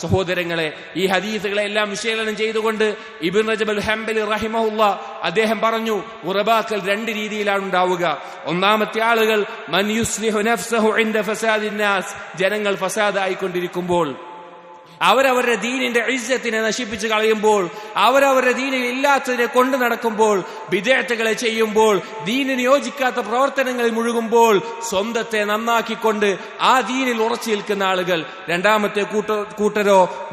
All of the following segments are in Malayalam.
സഹോദരങ്ങളെ ഈ ഹദീസുകളെ എല്ലാം വിശകലനം ചെയ്തുകൊണ്ട് ഇബിൻ റജബൽ ഹംബലി റഹിമഹുല്ല അദ്ദേഹം പറഞ്ഞു ഉറബാക്കൽ രണ്ട് രീതിയിലാണ് ഉണ്ടാവുക. ഒന്നാമത്തെ ആളുകൾ ജനങ്ങൾ ഫസാദായിക്കൊണ്ടിരിക്കുമ്പോൾ. അവരവരുടെ ദീനിന്റെ ഐസ്യത്തിനെ നശിപ്പിച്ചു കളയുമ്പോൾ അവരവരുടെ ദീനിൽ ഇല്ലാത്തതിനെ കൊണ്ടു നടക്കുമ്പോൾ വിദേഹത്തുകളെ ചെയ്യുമ്പോൾ ദീനിന് യോജിക്കാത്ത പ്രവർത്തനങ്ങളിൽ മുഴുകുമ്പോൾ സ്വന്തത്തെ നന്നാക്കിക്കൊണ്ട് ആ ദീനിൽ ഉറച്ചു നിൽക്കുന്ന ആളുകൾ. രണ്ടാമത്തെ കൂട്ടരോ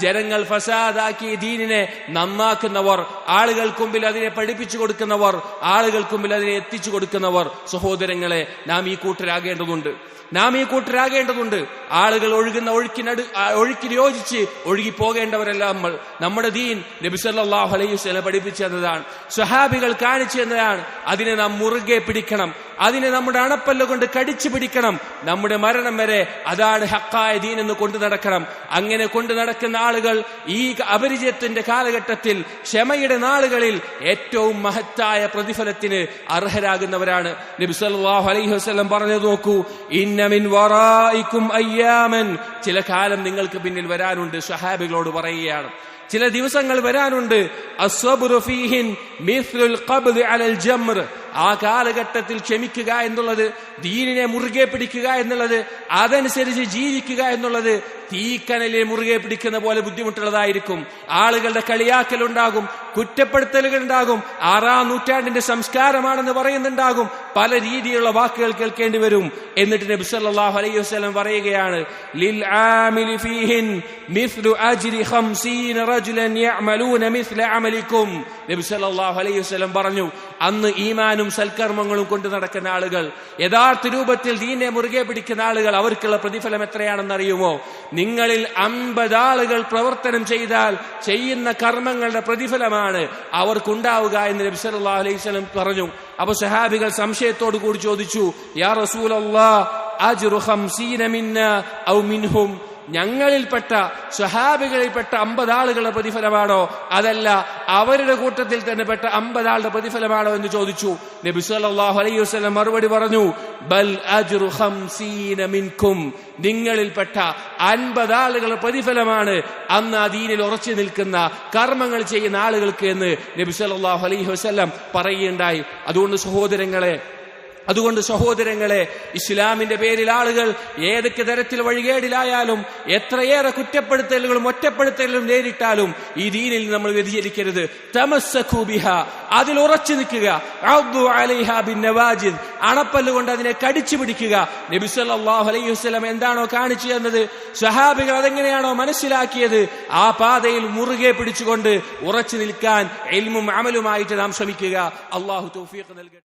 ജനങ്ങൾ ഫസാദാക്കി ദീനിനെ നന്നാക്കുന്നവർ ആളുകൾക്ക് മുമ്പിൽ അതിനെ പഠിപ്പിച്ചു കൊടുക്കുന്നവർ ആളുകൾക്ക് മുമ്പിൽ അതിനെ എത്തിച്ചു കൊടുക്കുന്നവർ. സഹോദരങ്ങളെ നാം ഈ കൂട്ടരാകേണ്ടതുണ്ട്. നാം ഈ കൂട്ടരാകേണ്ടതുണ്ട്. ആളുകൾ ഒഴുകുന്ന ഒഴുക്കിനടു ഒഴുക്കിന് യോജിച്ച് ഒഴുകി പോകേണ്ടവരല്ല നമ്മൾ നമ്മുടെ ദീൻ നബി സല്ലല്ലാഹു അലൈഹി സ്വല പഠിപ്പിച്ചതാണ് സ്വഹാബികൾ കാണിച്ചു തന്നതാണ്. അതിനെ നാം മുറുകെ പിടിക്കണം. അതിനെ നമ്മുടെ അണപ്പല്ല കൊണ്ട് കടിച്ചു പിടിക്കണം. നമ്മുടെ മരണം വരെ അതാണ് ഹക്കായ ദീൻ എന്ന് കൊണ്ടു നടക്കണം. അങ്ങനെ കൊണ്ടു നടക്കുന്ന ആളുകൾ ഈ അപരിചയത്തിന്റെ കാലഘട്ടത്തിൽ ക്ഷമയുടെ നാളുകളിൽ ഏറ്റവും മഹത്തായ പ്രതിഫലത്തിന് അർഹരാകുന്നവരാണ്. നബി സല്ലല്ലാഹു അലൈഹി വസല്ലം പറഞ്ഞു നോക്കൂ ഇന്നമിൻ വറായിക്കും അയ്യാമൻ. ചില കാലം നിങ്ങൾക്ക് പിന്നിൽ വരാനുണ്ട് സഹാബികളോട് പറയുകയാണ്. ചില ദിവസങ്ങൾ വരാനുണ്ട്. ആ കാലഘട്ടത്തിൽ ക്ഷമിക്കുക എന്നുള്ളത് ദീനിനെ മുറുകെ പിടിക്കുക എന്നുള്ളത് അതനുസരിച്ച് ജീവിക്കുക എന്നുള്ളത് തീക്കനലിൽ മുറുകെ പിടിക്കുന്ന പോലെ ബുദ്ധിമുട്ടുള്ളതായിരിക്കും. ആളുകളുടെ കളിയാക്കലുണ്ടാകും കുറ്റപ്പെടുത്തലുകൾ ഉണ്ടാകും ആറാം നൂറ്റാണ്ടിന്റെ സംസ്കാരമാണെന്ന് പറയുന്നുണ്ടാകും. പല രീതിയിലുള്ള വാക്കുകൾ കേൾക്കേണ്ടി വരും. എന്നിട്ട് നബി സല്ലല്ലാഹു അലൈഹി വസല്ലം പറയുകയാണ് ലിൽ ആമിലി ഫീഹിൻ മിസ്ലു അജ്രി 50 റജുലൻ യഅമലൂന മിസ്ല അമലിക്കും. നബി സല്ലല്ലാഹു അലൈഹി വസല്ലം പറഞ്ഞു അന്ന് ഈമാനും സൽക്കർമ്മങ്ങളും കൊണ്ട് നടക്കുന്ന ആളുകൾ യഥാർത്ഥ രൂപത്തിൽ ദീനെ മുറുകെ പിടിക്കുന്ന ആളുകൾ അവർക്കുള്ള പ്രതിഫലം എത്രയാണെന്ന് അറിയുമോ? നിങ്ങളിൽ അമ്പത് ആളുകൾ പ്രവർത്തനം ചെയ്താൽ ചെയ്യുന്ന കർമ്മങ്ങളുടെ പ്രതിഫലമാണ് അവർക്കുണ്ടാവുക എന്ന് നബി സല്ലല്ലാഹു അലൈഹി വസല്ലം പറഞ്ഞു. അപ്പൊ സഹാബികൾ സംശയത്തോടു കൂടി ചോദിച്ചു യാ റസൂലല്ലാ അജ്റു 50 മിന്ന ഔ മിൻഹും? ഞങ്ങളിൽപ്പെട്ട സ്വഹാബികളിൽപ്പെട്ട അമ്പത് ആളുകളുടെ പ്രതിഫലമാണോ? അതല്ല അവരുടെ കൂട്ടത്തിൽ തന്നെ പെട്ട അമ്പത് ആളുടെ പ്രതിഫലമാണോ എന്ന് ചോദിച്ചു. നബി സല്ലല്ലാഹു അലൈഹി വസല്ലം മറുപടി പറഞ്ഞു ബൽ അജ്റു 50 മിൻകും. നിങ്ങളിൽപ്പെട്ട അൻപത് ആളുകളുടെ പ്രതിഫലമാണ് അന്ന് ആ ദീനിൽ ഉറച്ചു നിൽക്കുന്ന കർമ്മങ്ങൾ ചെയ്യുന്ന ആളുകൾക്ക് എന്ന് നബി സല്ലല്ലാഹു അലൈഹി വസ്ലം പറയുകയുണ്ടായി. അതുകൊണ്ട് സഹോദരങ്ങളെ അതുകൊണ്ട് സഹോദരങ്ങളെ ഇസ്ലാമിന്റെ പേരിൽ ആളുകൾ ഏതൊക്കെ തരത്തിൽ വഴികേടിലായാലും എത്രയേറെ കുറ്റപ്പെടുത്തലുകളും ഒറ്റപ്പെടുത്തലുകളും നേരിട്ടാലും ഈ ദീനിൽ നമ്മൾ വ്യതിചരിക്കരുത് തമസ്സഖൂബിഹ അതിൽ ഉറച്ചു നിൽക്കുക. അണപ്പല്ലുകൊണ്ട് അതിനെ കടിച്ചു പിടിക്കുക. നബി സല്ലല്ലാഹു അലൈഹി വസ്ലം എന്താണോ കാണിച്ചു തന്നത്? സഹാബികൾ അതെങ്ങനെയാണോ മനസ്സിലാക്കിയത്? ആ പാതയിൽ മുറുകെ പിടിച്ചുകൊണ്ട് ഉറച്ചു നിൽക്കാൻ എൽമും അമലുമായിട്ട് നാം ശ്രമിക്കുക. അള്ളാഹു തൗഫീഖ് നൽകട്ടെ.